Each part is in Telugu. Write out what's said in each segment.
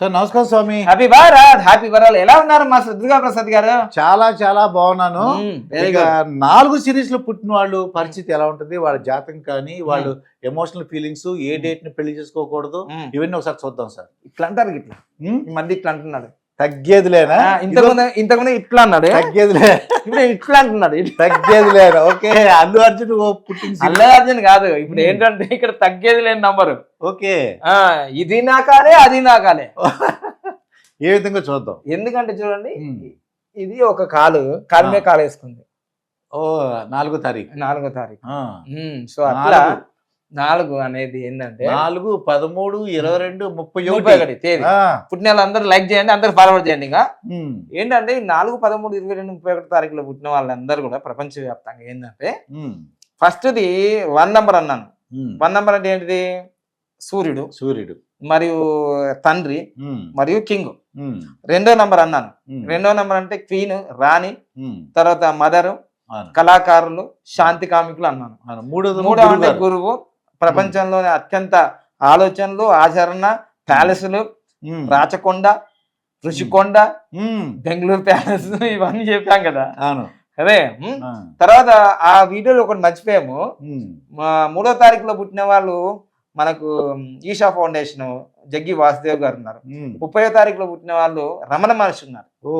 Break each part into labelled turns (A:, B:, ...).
A: సార్ నమస్కారం స్వామి.
B: హ్యాపీ భారత్ హ్యాపీ వరాలు ఎలా ఉన్నారు మా దుర్గా ప్రసాద్ గారు?
A: చాలా చాలా బాగున్నాను. నాలుగు సిరీస్లో పుట్టిన వాళ్ళు పరిస్థితి ఎలా ఉంటుంది? వాళ్ళ జాతకం కానీ వాళ్ళు ఎమోషనల్ ఫీలింగ్స్ ఏ డేట్ని పెళ్ళి చేసుకోకూడదు. ఇవన్నీ ఒకసారి చూద్దాం సార్.
B: ఇట్లా అంటారు ఇట్లా. మధ్య ఇట్లా అంటున్నాడు
A: తగ్గేదిలేనా?
B: ఇంతకుముందు ఇంతకుముందు ఇట్లా అన్నాడు.
A: తగ్గేదిలే.
B: ఇప్పుడు ఇట్లా అంటున్నాడు
A: తగ్గేదిలేనా? Okay Allu Arjun series.
B: Allu Arjun కాదు ఇప్పుడు ఏంటంటే ఇక్కడ తగ్గేది లేని నంబరు
A: ఓకే.
B: ఆ, ఇది నాకాలే అది నాకాలే
A: ఏ విధంగా చూద్దాం?
B: ఎందుకంటే చూడండి. ఇది ఒక కాలు కాలు మీద కాలు వేసుకుంది.
A: ఓ నాలుగో తారీఖు.
B: నాలుగో తారీఖు. సో అట్లా
A: నాలుగు.
B: అనేది ఏంటంటే
A: నాలుగు పదమూడు ఇరవై రెండు ముప్పై ఒకటి
B: తేదీ పుట్టిన వాళ్ళు అందరూ లైక్ చేయండి అందరూ ఫార్వర్డ్ చేయండి ఇంకా. ఏంటంటే ఈ నాలుగు పదమూడు ఇరవై రెండు ముప్పై ఒకటి తారీఖులో పుట్టిన వాళ్ళందరూ కూడా ప్రపంచవ్యాప్తంగా ఏంటంటే
A: మ్మ్.
B: ఫస్ట్ది వన్ నంబర్ అన్నాను. వన్ నంబర్ అంటే ఏంటిది సూర్యుడు
A: సూర్యుడు
B: మరియు తండ్రి. మరియు కింగ్. రెండో నంబర్ అన్నాను. రెండో నంబర్ అంటే క్వీన్ రాణి. తర్వాత మదరు. కళాకారులు శాంతి కామికులు అన్నాను.
A: మూడోది
B: మూడో అంటే. గురువు ప్రపంచంలోని అత్యంత ఆలోచనలు ఆచరణ ప్యాలెస్లు. రాచకొండ ఋషికొండ. బెంగళూరు ప్యాలెస్ ఇవన్నీ చెప్పాం కదా.
A: అవును.
B: అదే. తర్వాత ఆ వీడియోలో ఒకటి మర్చిపోయాము. మూడో తారీఖులో పుట్టిన వాళ్ళు మనకు ఈషా ఫౌండేషన్ జగ్గి వాసుదేవ్ గారు ఉన్నారు. ముప్పై తారీఖులో పుట్టిన వాళ్ళు రమణ మహర్షి ఉన్నారు.
A: ఓ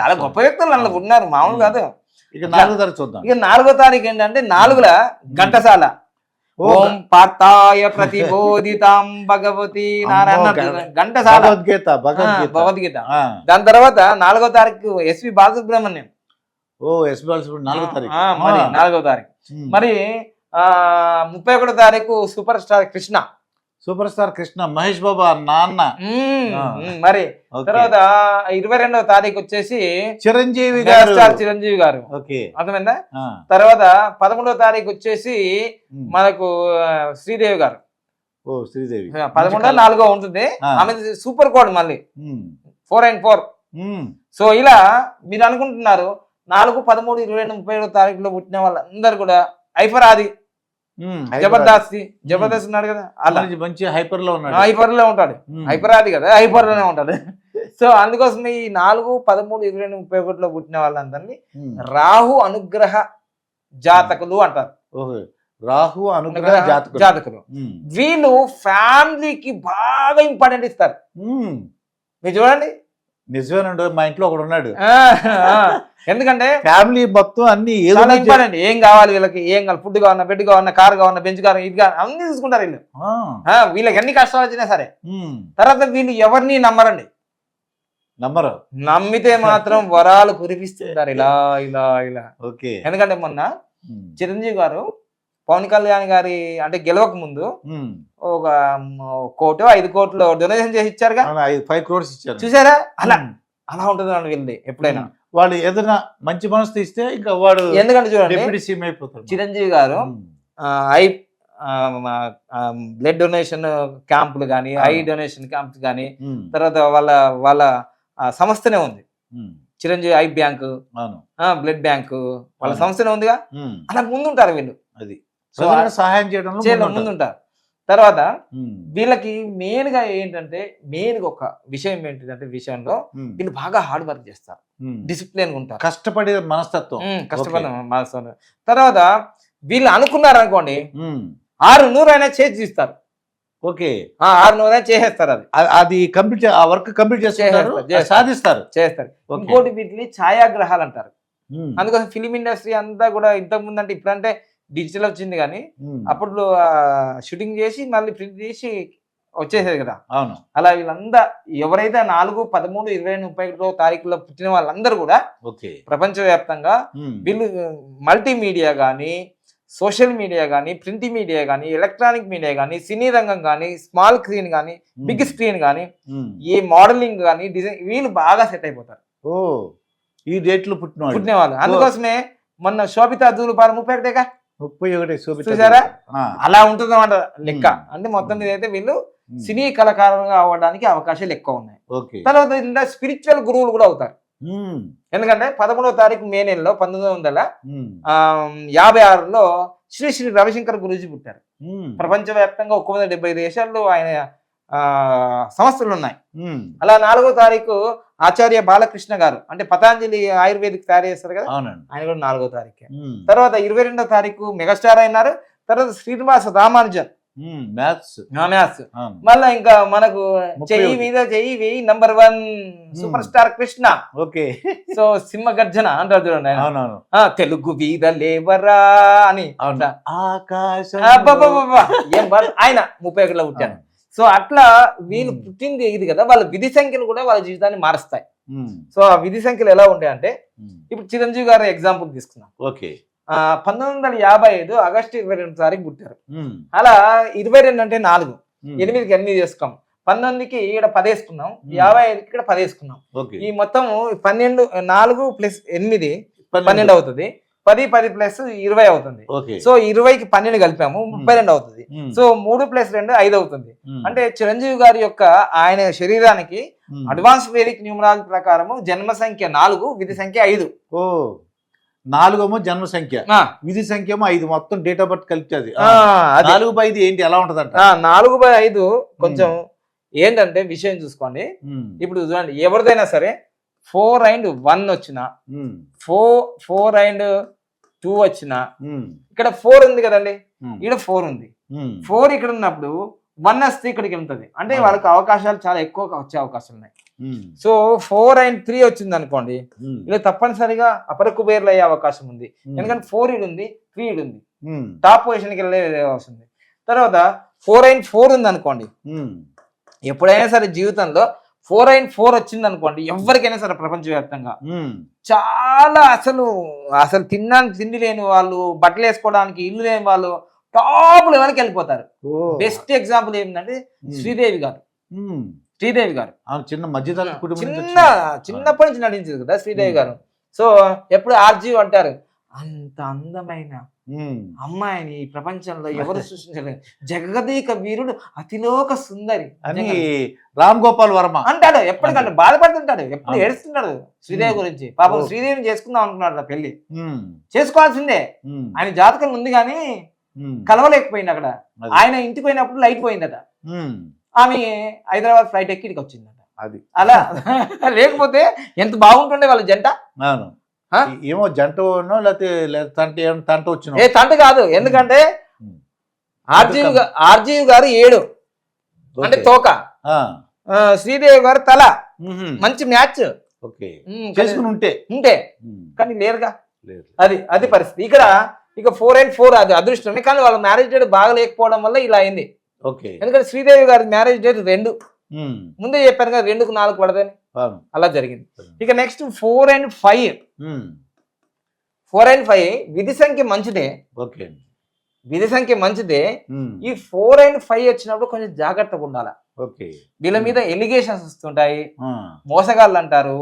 B: చాలా గొప్ప వ్యక్తులు అందులో ఉన్నారు మామూలు కాదు.
A: ఇక నాలుగో తరగతి చూద్దాం.
B: ఇక నాలుగో తారీఖు ఏంటంటే నాలుగుల ఘంటసాల.
A: ఓ,
B: పార్థాయ ప్రతిబోధితాం భగవతి నారాయణ
A: అమ్మో, గ-
B: ఘంటసాల.
A: భగవద్గీత భగవద్గీత.
B: దాని తర్వాత నాలుగో తారీఖు ఎస్వి బాలసుబ్రహ్మణ్యం.
A: ఓ ఎస్ బాలసుబ్రహ్మణ్యం నాలుగో తారీఖు.
B: మరి. నాలుగో తారీఖు. మరి ఆ ముప్పై ఒకటో తారీఖు super star Krishna.
A: Super star Krishna Mahesh Babu నాన్న.
B: మరి. తర్వాత ఇరవై రెండవ తారీఖు వచ్చేసి
A: చిరంజీవి గారు
B: చిరంజీవి గారు
A: ఓకే
B: అర్థమైందా. తర్వాత పదమూడవ తారీఖు వచ్చేసి. మనకు శ్రీదేవి గారు
A: ఓ శ్రీదేవి
B: పదమూడో నాలుగో ఉంటుంది. ఆమె సూపర్ కోడ్ మళ్ళీ. Four and four. సో ఇలా మీరు అనుకుంటున్నారు నాలుగు పదమూడు ఇరవై రెండు ముప్పై ఏడు తారీఖులో పుట్టిన వాళ్ళందరూ కూడా ఐఫరాది
A: మ్మ్.
B: జబర్దస్త్ జబర్దస్త్ ఉన్నాడు కదా అలా
A: మంచి- హైపర్లో ఉన్నాడు
B: హైపర్లో ఉంటాడు
A: మ్మ్.
B: హైపరాది కదా హైపర్లోనే ఉంటాడు సో అందుకోసం ఈ నాలుగు పదమూడు ఇరవై రెండు ముప్పై ఒకటిలో పుట్టిన వాళ్ళందరినీ. రాహు అనుగ్రహ జాతకులు అంటారు
A: ఓహో. రాహు అనుగ్రహ
B: జాతకులు. వీళ్ళు ఫ్యామిలీకి బాగా ఇంపార్టెంట్ ఇస్తారు. మీరు చూడండి
A: నిజమేనండి మా ఇంట్లో ఒకడు ఉన్నాడు.
B: ఎందుకంటే
A: ఫ్యామిలీ మొత్తం అన్ని
B: ఇంపార్టెంట్. ఏం కావాలి వీళ్ళకి? ఏం కావాలి? ఫుడ్ కావాలన్నా బెడ్ కావాలన్నా కార్ కావాలన్నా బెంచ్ కావాలన్నా ఇది కావాలి అన్ని తీసుకుంటారు వీళ్ళు. వీళ్ళకి ఎన్ని కష్టాలు వచ్చినా సరే. తర్వాత వీళ్ళు ఎవరిని నమ్మరండి.
A: నమ్మరు.
B: నమ్మితే మాత్రం వరాలు కురిపిస్తుంటారు. ఇలా ఇలా ఇలా.
A: ఓకే.
B: ఎందుకంటే మొన్న. చిరంజీవి గారు పవన్ కళ్యాణ్ గారి అంటే గెలవక ముందు. ఒక కోటో ఐదు కోట్లు డొనేషన్ చేసి ఇచ్చారుగా.
A: ఫైవ్ క్రోర్స్ ఇచ్చారు.
B: చూసారా? అలా. అలా ఉంటుంది అండి వీళ్ళది ఎప్పుడైనా.
A: వాళ్ళు ఏదైనా మంచి మనసు ఇస్తే ఇంకా వాడు
B: ఎందుకంటే చూడండి
A: సీఎం అయిపోతాడు
B: చిరంజీవి గారు ఐ బ్లడ్ డొనేషన్ క్యాంపులు కానీ ఐ. డొనేషన్ క్యాంప్స్ కానీ. తర్వాత వాళ్ళ వాళ్ళ సంస్థనే ఉంది. Chiranjeevi eye bank blood bank వాళ్ళ. సంస్థనే ఉందిగా. అలా ముందుంటారు వీళ్ళు
A: అది సహాయం చేయడంలో
B: చేయలో
A: ముందుంటారు.
B: తర్వాత. వీళ్ళకి మెయిన్గా ఏంటంటే మెయిన్గా ఒక విషయం ఏంటిదంటే విషయంలో. వీళ్ళు బాగా హార్డ్ వర్క్ చేస్తారు. డిసిప్లిన్ ఉంటారు
A: కష్టపడే మనస్తత్వం
B: కష్టపడిన మాసం తర్వాత వీళ్ళు అనుకున్నారు అనుకోండి. ఆరు నూరు అయినా చేసి
A: ఓకే
B: ఆ, ఆరు నూరు అయినా చేసేస్తారు అది
A: అది కంప్లీట్ ఆ వర్క్ కంప్లీట్ చేస్తారు. సాధిస్తారు
B: చేస్తారు. ఇంకోటి వీటిని ఛాయాగ్రహాలు అంటారు. అందుకోసం ఫిలిం ఇండస్ట్రీ అంతా కూడా ఇంతకు ముందు అంటే ఇప్పుడంటే డిజిటల్ వచ్చింది కానీ. అప్పుడు షూటింగ్ చేసి మళ్ళీ ప్రింట్ చేసి వచ్చేసేది కదా
A: అవును
B: అలా వీళ్ళంతా ఎవరైతే నాలుగు పదమూడు ఇరవై ముప్పై ఒకటో తారీఖులో పుట్టిన వాళ్ళందరూ కూడా
A: ఓకే
B: ప్రపంచవ్యాప్తంగా. వీళ్ళు మల్టీమీడియా కానీ సోషల్ మీడియా కానీ ప్రింట్ మీడియా కానీ ఎలక్ట్రానిక్ మీడియా కానీ సినీ రంగం కానీ స్మాల్ స్క్రీన్ కానీ. బిగ్ స్క్రీన్ కానీ. ఏ మోడలింగ్ కానీ డిజైన్ వీళ్ళు బాగా సెట్ అయిపోతారు
A: ఓ ఈ డేట్లో పుట్టినవాడు
B: పుట్టిన వాళ్ళు అందుకోసమే మొన్న శోభిత దూలుపాల ముప్పై ఒకటేగా
A: ముప్పై ఒకటి? ఆ.
B: అలా ఉంటుంది అన్నమాట లెక్క. అంటే మొత్తం మీద అయితే వీళ్ళు. సినీ కళాకారులుగా అవ్వడానికి అవకాశాలు ఎక్కువ ఉన్నాయి తర్వాత ఇంత స్పిరిచువల్ గురువులు కూడా అవుతారు. ఎందుకంటే పదమూడవ తారీఖు మే నెలలో పంతొమ్మిది వందల యాభై ఆరులో శ్రీ శ్రీ రవిశంకర్ గురూజీ పుట్టారు. ప్రపంచవ్యాప్తంగా ఒక్క వందల డెబ్బై దేశాల్లో ఆయన సంస్థలు ఉన్నాయి అలా నాలుగో తారీఖు ఆచార్య బాలకృష్ణ గారు అంటే పతాంజలి ఆయుర్వేదిక్ తయారు చేస్తారు కదా? ఆయన కూడా నాలుగో తారీఖు. తర్వాత ఇరవై రెండో తారీఖు మెగాస్టార్ అయినారు. తర్వాత శ్రీనివాస రామానుజన్.
A: మ్యాథ్స్.
B: మ్యాథ్స్. మళ్ళా ఇంకా మనకు చెయ్యి. మీద చెయ్యి వేయి number one super star Krishna.
A: Okay.
B: So సింహ గర్జన అంటారు చూడండి.
A: అవునవును.
B: తెలుగు వీధ లేవరా అని.
A: ఆకాశం.
B: ఆయన ముప్పై ఒకటిలో పుట్టాను సో అట్లా వీళ్ళు. పుట్టింది ఇది కదా వాళ్ళ విధి సంఖ్యలు కూడా వాళ్ళ జీవితాన్ని మారుస్తాయి. సో ఆ విధి సంఖ్యలు ఎలా ఉంటాయంటే ఇప్పుడు చిరంజీవి గారు ఎగ్జాంపుల్ తీసుకున్నాం
A: ఓకే.
B: పంతొమ్మిది వందల యాభై ఐదు ఆగస్టు ఇరవై రెండు తారీఖు పుట్టారు. అలా ఇరవై రెండు అంటే నాలుగు. ఎనిమిదికి ఎనిమిది వేసుకున్నాం. పంతొమ్మిదికి ఇక్కడ పదేసుకున్నాం. యాభై ఐదుకి ఇక్కడ పదేసుకున్నాం. ఈ మొత్తం పన్నెండు నాలుగు ప్లస్ ఎనిమిది పన్నెండు. అవుతుంది. పది పది ప్లస్ ఇరవై అవుతుంది. సో ఇరవైకి పన్నెండు కలిపాము. ముప్పై రెండు అవుతుంది.
A: ఉమ్,
B: సో మూడు ప్లస్ రెండు ఐదు అవుతుంది. అంటే చిరంజీవి గారి యొక్క ఆయన శరీరానికి అడ్వాన్స్ వేదిక్ న్యూమరాలజీ ప్రకారము జన్మ సంఖ్య నాలుగు విధి సంఖ్య ఐదు.
A: ఓ నాలుగేమో జన్మ సంఖ్య. విధి సంఖ్య ఏమో ఐదు. మొత్తం డేట్ ఆఫ్ బర్త్ కలిపి. నాలుగు బై ఐదు ఏంటి? ఎలా ఉంటదంట?
B: నాలుగు బై ఐదు కొంచెం ఏంటంటే విషయం చూసుకోండి. ఇప్పుడు చూడండి ఎవరిదైనా సరే ఫోర్ అండ్ వన్ వచ్చిన ఫోర్ ఫోర్ అండ్ టూ వచ్చిన ఇక్కడ ఫోర్ ఉంది కదండి. ఇక్కడ ఫోర్ ఉంది. ఫోర్ ఇక్కడ ఉన్నప్పుడు వన్ వస్తే ఇక్కడికి వెళ్తుంది. అంటే
A: అవును.
B: వాళ్ళకి అవకాశాలు చాలా ఎక్కువగా వచ్చే అవకాశాలు ఉన్నాయి. సో ఫోర్ అండ్ త్రీ వచ్చింది అనుకోండి
A: ఉమ్,
B: ఇలా తప్పనిసరిగా అపర కుబేర్లు అయ్యే అవకాశం ఉంది.
A: ఉమ్,
B: ఎందుకంటే ఫోర్ ఇడ్ ఉంది త్రీ ఇడ్ ఉంది. టాప్ పొజిషన్కి వెళ్ళే అవకాశం ఉంది. తర్వాత ఫోర్ అండ్ ఫోర్ ఉంది అనుకోండి. ఎప్పుడైనా సరే జీవితంలో ఫోర్ అండ్ ఫోర్ వచ్చింది అనుకోండి ఎవరికైనా సరే ప్రపంచవ్యాప్తంగా. చాలా అసలు అసలు తినడానికి తిండి లేని వాళ్ళు బట్టలు వేసుకోవడానికి ఇల్లు లేని వాళ్ళు టాప్ లెవెల్కి వెళ్ళిపోతారు? బెస్ట్ ఎగ్జాంపుల్ ఏంటంటే శ్రీదేవి గారు. శ్రీదేవి గారు.
A: చిన్న మధ్యతరగతి కుటుంబం నుంచి
B: చిన్న చిన్నప్పటి నుంచి నటించింది కదా శ్రీదేవి. గారు. సో ఎప్పుడు ఆర్జీ అంటారు అంత అందమైన అమ్మాయిని ఈ ప్రపంచంలో ఎవరు సృష్టించలేదు. జగదీక వీరుడు అతిలోక సుందరి.
A: అని రామ్ గోపాల్ వర్మ.
B: అంటాడు ఎప్పటికంటే బాధపడుతుంటాడు ఎప్పుడు. ఏడుస్తుంటాడు శ్రీదేవి. గురించి. పాపం. శ్రీదేవిని చేసుకుందాం అనుకున్నాడు
A: పెళ్ళి
B: చేసుకోవాల్సిందే. ఆయన జాతకం ఉంది కానీ కలవలేకపోయింది అక్కడ. ఆయన ఇంటికి పోయినప్పుడు లైట్ పోయిందట. ఆమె హైదరాబాద్ ఫ్లైట్ ఎక్కి ఇక్కడికి వచ్చిందట.
A: అది.
B: అలా. లేకపోతే ఎంత బాగుంటుండే వాళ్ళ జంట?
A: అవును. ఏమో జంట లేకపోతే తంట తంట వచ్చిన?
B: ఏ తంట కాదు. ఎందుకంటే. ఆర్జీవి ఆర్జీవి గారు ఏడు. అంటే తోక. ఆ, శ్రీదేవి గారు తల. మంచి మ్యాచ్.
A: ఓకే. చేసుకుని ఉంటే.
B: ఉంటే. కానీ లేరుగా.
A: లేదు.
B: అది అది పరిస్థితి. ఇక్కడ ఇక ఫోర్ అండ్ ఫోర్ అది అదృష్టమే. కానీ వాళ్ళ మ్యారేజ్ డేట్ బాగా లేకపోవడం వల్ల ఇలా అయింది.
A: ఓకే.
B: ఎందుకంటే శ్రీదేవి గారి మ్యారేజ్ డేట్ రెండు. ముందే చెప్పాను కదా రెండుకు నాలుగు పడదని. అలా జరిగింది. ఇక next four and five four and five విధి సంఖ్య మంచిదే.
A: ఓకే.
B: విధి సంఖ్య మంచిదే. ఈ ఫోర్ అండ్ ఫైవ్ వచ్చినప్పుడు కొంచెం జాగ్రత్తగా ఉండాలి. వీళ్ళ మీద ఎలిగేషన్స్ వస్తుంటాయి. మోసగాళ్ళు అంటారు.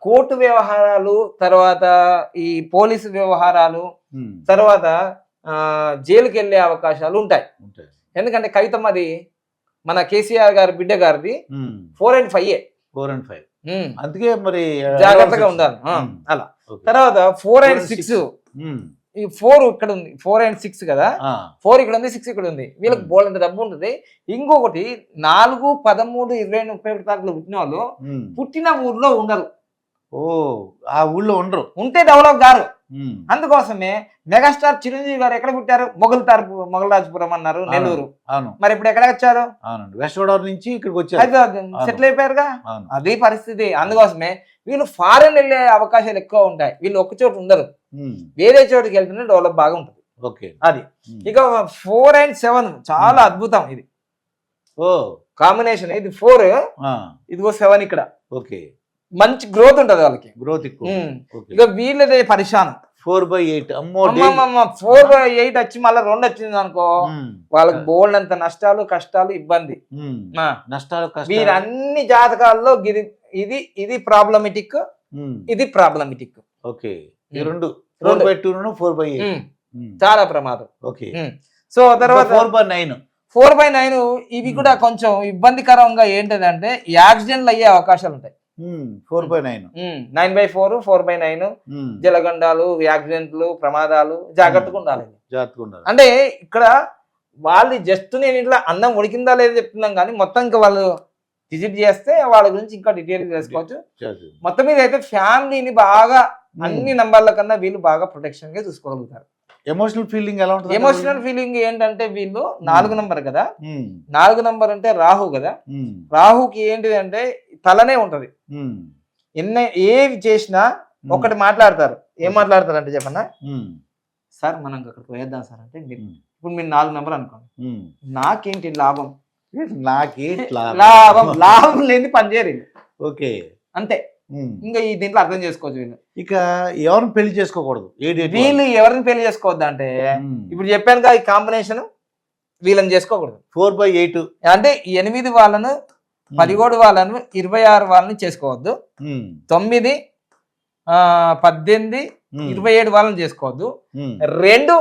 B: కోర్టు వ్యవహారాలు తర్వాత ఈ పోలీసు వ్యవహారాలు తర్వాత ఆ, జైలుకి వెళ్ళే అవకాశాలు ఉంటాయి. ఎందుకంటే కవితమ్మది మన కేసీఆర్ గారి బిడ్డ గారిది four and five
A: four and five. అందుకే మరి
B: జాగ్రత్తగా ఉండాలి. అలా. తర్వాత ఫోర్ అండ్ సిక్స్. ఈ ఫోర్ ఇక్కడ ఉంది. ఫోర్ అండ్ సిక్స్ కదా? ఫోర్ ఇక్కడ ఉంది సిక్స్ ఇక్కడ ఉంది. వీళ్ళకి
A: Hmm.
B: బోల్డంత డబ్బు ఉంటుంది. ఇంకొకటి నాలుగు పదమూడు ఇరవై ముప్పై ఒకటి తారీఖులో పుట్టిన వాళ్ళు పుట్టిన ఊర్లో ఉండరు.
A: ఓ ఆ ఊళ్ళో ఉండరు.
B: ఉంటే డెవలప్ గారు అందుకోసమే మెగాస్టార్ చిరంజీవి గారు ఎక్కడ పుట్టారు? మొగల్ తారపు మొగలరాజపురం అన్నారు నెల్లూరు.
A: అవును.
B: మరి ఇప్పుడు ఎక్కడ వచ్చారు?
A: అవునండి. వెస్ట్ గోదావరి నుంచి ఇక్కడికి వచ్చారు.
B: సెటిల్ అయిపోయారుగా? అది పరిస్థితి. అందుకోసమే వీళ్ళు ఫారెన్ వెళ్ళే అవకాశాలు ఎక్కువ ఉంటాయి. వీళ్ళు ఒక్క చోట ఉండరు. వేరే చోటుకి వెళ్తేనే డెవలప్ బాగా ఉంటుంది.
A: ఓకే.
B: అది. ఇక ఫోర్ అండ్ సెవెన్ చాలా అద్భుతం ఇది.
A: ఓ.
B: కాంబినేషన్. ఇది ఫోర్. ఇదిగో సెవెన్ ఇక్కడ.
A: ఓకే.
B: మంచి గ్రోత్ ఉంటది వాళ్ళకి.
A: గ్రోత్ ఎక్కువ
B: ఇక వీళ్ళదే పరిశానం.
A: ఫోర్ బై ఎయిట్ అమ్మో.
B: ఫోర్ బై ఎయిట్ వచ్చి మళ్ళీ రెండు వచ్చింది అనుకో వాళ్ళకి బోల్డ్ అంత నష్టాలు కష్టాలు ఇబ్బంది.
A: నష్టాలు
B: వీరన్ని జాతకాల్లో ఇది ఇది ఇది ప్రాబ్లమెటిక్ ఇది ప్రాబ్లమెటిక్
A: ఓకే. రెండు ఫోర్
B: రెండు.
A: By two four by eight
B: చాలా ప్రమాదం.
A: ఓకే
B: సో తర్వాత
A: four by nine
B: four by nine ఇవి. కూడా కొంచెం ఇబ్బందికరంగా ఏంటంటే యాక్సిడెంట్లు అయ్యే అవకాశాలు ఉంటాయి
A: four by nine
B: nine by four four by nine జలగండాలు యాక్సిడెంట్లు ప్రమాదాలు జాగ్రత్తగా ఉండాలి
A: జాగ్రత్తగా ఉండాలి.
B: అంటే ఇక్కడ వాళ్ళు జస్ట్ నేను ఇట్లా అన్నం ఉడికిందా లేదా చెప్తున్నాం కానీ మొత్తం ఇంకా వాళ్ళు విజిట్ చేస్తే వాళ్ళ గురించి ఇంకా డీటెయిల్ తెలుసుకోవచ్చు. మొత్తం మీద అయితే ఫ్యామిలీని బాగా అన్ని నంబర్ల కన్నా వీళ్ళు బాగా ప్రొటెక్షన్గా చూసుకోగలుగుతారు.
A: ఎమోషనల్ ఫీలింగ్ ఎలా ఉంటుంది
B: ఎమోషనల్ ఫీలింగ్ ఏంటంటే వీళ్ళు నాలుగు నంబర్ కదా.
A: ఉమ్,
B: నాలుగు నంబర్ అంటే రాహు కదా.
A: ఉమ్,
B: రాహుకి ఏంటిది అంటే తలనే ఉంటది. ఎన్ని ఏవి చేసినా ఒకటి మాట్లాడతారు. ఏం మాట్లాడతారు అంటే చెప్పన్నా సార్ మనం అక్కడికి పోయేద్దాం సార్ అంటే ఇప్పుడు మీరు నాలుగు నంబర్ అనుకోండి. నాకేంటి లాభం?
A: నాకేట్లా
B: లాభం? లాభం లేని పని చేయరు.
A: ఓకే
B: అంతే. ఇంకా ఈ దీంట్లో అర్థం చేసుకోవచ్చు వీళ్ళు.
A: ఇక ఎవరిని పెళ్ళి చేసుకోకూడదు?
B: వీళ్ళు ఎవరిని పెళ్ళి చేసుకోవద్దు అంటే ఇప్పుడు చెప్పాను కదా ఈ కాంబినేషన్ వీళ్ళని చేసుకోకూడదు.
A: Four by eight.
B: అంటే ఎనిమిది వాళ్ళను పదిహేడు వాళ్ళను ఇరవై ఆరు వాళ్ళని చేసుకోవద్దు. తొమ్మిది ఆ, పద్దెనిమిది ఇరవై ఏడు వాళ్ళని చేసుకోవద్దు. రెండు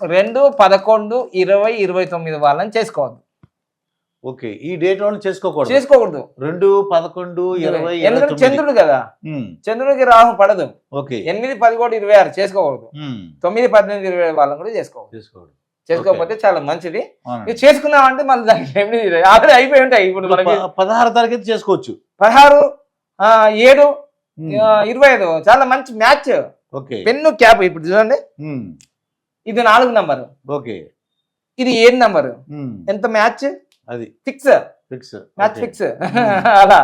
B: రెండు పదకొండు ఇరవై ఇరవై తొమ్మిది వాళ్ళని చేసుకోవద్దు.
A: ఓకే ఈ డేట్ వాళ్ళని చేసుకోకూడదు.
B: చేసుకోకూడదు.
A: రెండు పదకొండు ఇరవై
B: ఎందుకంటే. చంద్రుడు కదా. చంద్రుడికి రాహు పడదు.
A: ఓకే.
B: ఎనిమిది పదిహేడు ఇరవై ఆరు చేసుకోకూడదు. తొమ్మిది పద్దెనిమిది ఇరవై వాళ్ళని కూడా చేసుకోకూడదు.
A: చేసుకోకూడదు.
B: చేసుకోకపోతే చాలా మంచిది. ఇది చేసుకున్నామంటే మళ్ళీ దానికి ఆల్రెడీ అయిపోయి ఉంటాయి ఇప్పుడు మనకి.
A: పదహారు తారీఖు అయితే చేసుకోవచ్చు.
B: పదహారు ఆ, ఏడు ఇరవై ఐదు. చాలా మంచి మ్యాచ్.
A: ఓకే.
B: పెన్ను క్యాప్ ఇప్పుడు చూడండి. ఇది నాలుగు నంబర్.
A: ఓకే.
B: ఇది ఏడు నంబర్. ఎంత మ్యాచ్?
A: అది.
B: Fix
A: fix
B: match. ఫిక్స్ అలా.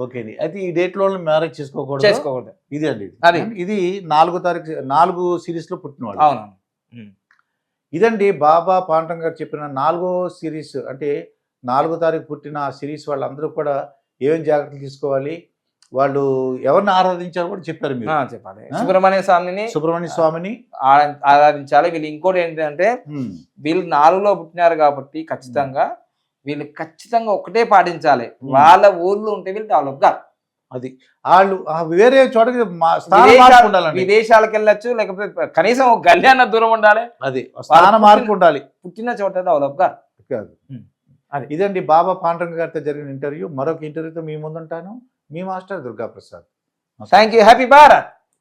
A: ఓకే అండి. అయితే ఈ డేట్లో మ్యారేజ్ చేసుకోకూడదు?
B: చేసుకోకూడదు.
A: ఇది అండి ఇది.
B: అది.
A: ఇది నాలుగో తారీఖు నాలుగు సిరీస్లో పుట్టిన వాళ్ళు
B: అవును
A: ఇదండి బాబా పాండం గారు చెప్పిన నాలుగో సిరీస్ అంటే నాలుగో తారీఖు పుట్టిన ఆ సిరీస్ వాళ్ళందరూ కూడా ఏమేం జాగ్రత్తలు తీసుకోవాలి? వాళ్ళు ఎవరిని ఆరాధించారో కూడా చెప్పారు మీరు.
B: చెప్పాలి.
A: ఆ?
B: సుబ్రహ్మణ్య స్వామిని
A: సుబ్రహ్మణ్య స్వామిని
B: ఆరాధించాలి. వీళ్ళు ఇంకోటి ఏంటంటే వీళ్ళు నాలుగులో పుట్టినారు కాబట్టి ఖచ్చితంగా వీళ్ళు ఖచ్చితంగా ఒకటే పాటించాలి. వాళ్ళ ఊర్లో ఉంటే వీళ్ళు డెవలప్గా
A: అది. వాళ్ళు వేరే ఉండాలండి.
B: విదేశాలకు వెళ్ళొచ్చు లేకపోతే కనీసం ఒక గల్యాన్న దూరం ఉండాలి.
A: అది. స్థాన మార్పు ఉండాలి.
B: పుట్టిన చోట డెవలప్
A: కాదు.
B: అది.
A: ఇదండి బాబా పాండురంగ గారితో జరిగిన ఇంటర్వ్యూ. మరొక ఇంటర్వ్యూతో మీ ముందుంటాను. మీ master Durga Prasad
B: thank you happy Bharat